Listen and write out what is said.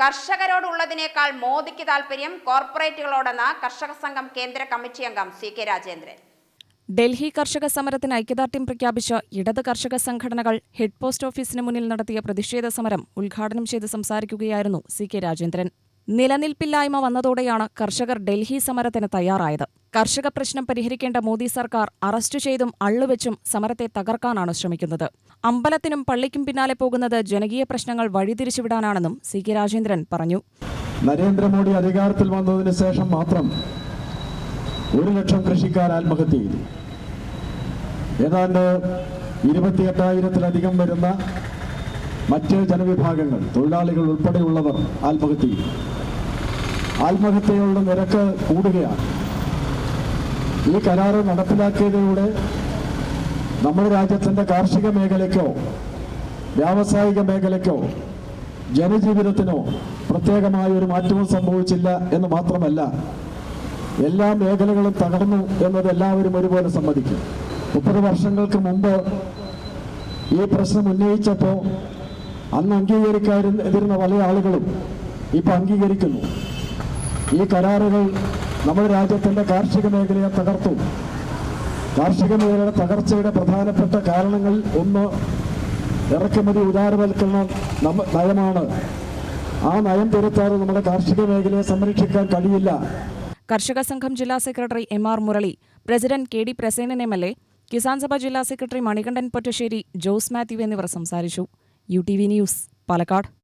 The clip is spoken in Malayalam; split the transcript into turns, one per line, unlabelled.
കർഷകരോടുള്ളതിനേക്കാൾ മോദിക്ക് താൽപര്യം കോർപ്പറേറ്റുകളോടെന്ന കർഷക സംഘം കേന്ദ്ര കമ്മിറ്റി അംഗം സി കെ രാജേന്ദ്രൻ.
ഡൽഹി കർഷക സമരത്തിന് ഐക്യദാർഢ്യം പ്രഖ്യാപിച്ച ഇടത് കർഷക സംഘടനകൾ ഹെഡ് പോസ്റ്റ് ഓഫീസിന് മുന്നിൽ നടത്തിയ പ്രതിഷേധ സമരം ഉദ്ഘാടനം ചെയ്ത് സംസാരിക്കുകയായിരുന്നു സി കെ രാജേന്ദ്രൻ. നിലനിൽപ്പില്ലായ്മ വന്നതോടെയാണ് കർഷകർ ഡൽഹി സമരത്തിന് തയ്യാറായത്. കർഷക പ്രശ്നം പരിഹരിക്കേണ്ട മോദി സർക്കാർ അറസ്റ്റ് ചെയ്തും അള്ളുവെച്ചും സമരത്തെ തകർക്കാനാണ് ശ്രമിക്കുന്നത്. അമ്പലത്തിനും പള്ളിക്കും പിന്നാലെ പോകുന്നത് ജനകീയ പ്രശ്നങ്ങൾ വഴിതിരിച്ചുവിടാനാണെന്നും സി കെ രാജേന്ദ്രൻ പറഞ്ഞു.
നരേന്ദ്രമോദി അധികാരത്തിൽ വന്നതിന് ശേഷം മാത്രം ഒരു ലക്ഷം കൃഷിക്കാർ ആത്മഹത്യ ചെയ്തു. ഏതാണ്ട് ഇരുപത്തിയെട്ടായിരത്തിലധികം വരുന്ന മറ്റ് ജനവിഭാഗങ്ങൾ തൊഴിലാളികൾ ഉൾപ്പെടെയുള്ളവർ ആത്മഹത്യ ചെയ്തു. ആത്മഹത്യകളുടെ നിരക്ക് കൂടുകയാണ്. ഈ കരാറ് നടപ്പിലാക്കിയതിലൂടെ നമ്മുടെ രാജ്യത്തിന്റെ കാർഷിക മേഖലയ്ക്കോ വ്യാവസായിക മേഖലയ്ക്കോ ജനജീവിതത്തിനോ പ്രത്യേകമായ ഒരു മാറ്റവും സംഭവിച്ചില്ല എന്ന് മാത്രമല്ല എല്ലാ മേഖലകളും തകർന്നു എന്നത് എല്ലാവരും ഒരുപോലെ സമ്മതിക്കും. മുപ്പത് വർഷങ്ങൾക്ക് മുമ്പ് ഈ പ്രശ്നം ഉന്നയിച്ചപ്പോൾ അന്ന് അംഗീകരിക്കാതിരുന്ന പല ആളുകളും ഇപ്പം അംഗീകരിക്കുന്നു. ഈ കരാറുകൾ നമ്മുടെ രാജ്യത്തിന്റെ കാർഷിക മേഖലയെ തകർത്തു. കാർഷിക മേഖലയുടെ തകർച്ചയുടെ പ്രധാനപ്പെട്ട കാരണങ്ങൾ ഒന്ന് ഇറക്കുമതി നമ്മ നയമാണ്. ആ നയം തിരുത്താതെ നമ്മുടെ കാർഷിക മേഖലയെ സംരക്ഷിക്കാൻ കഴിയില്ല.
കർഷക സംഘം ജില്ലാ secretary M R Murali president K D Prasenan M L A Kisan Sabha ജില്ലാ സെക്രട്ടറി മണികണ്ഠൻ പൊറ്റശ്ശേരി ജോസ് മാത്യു എന്നിവർ സംസാരിച്ചു. U T V news Palakkad.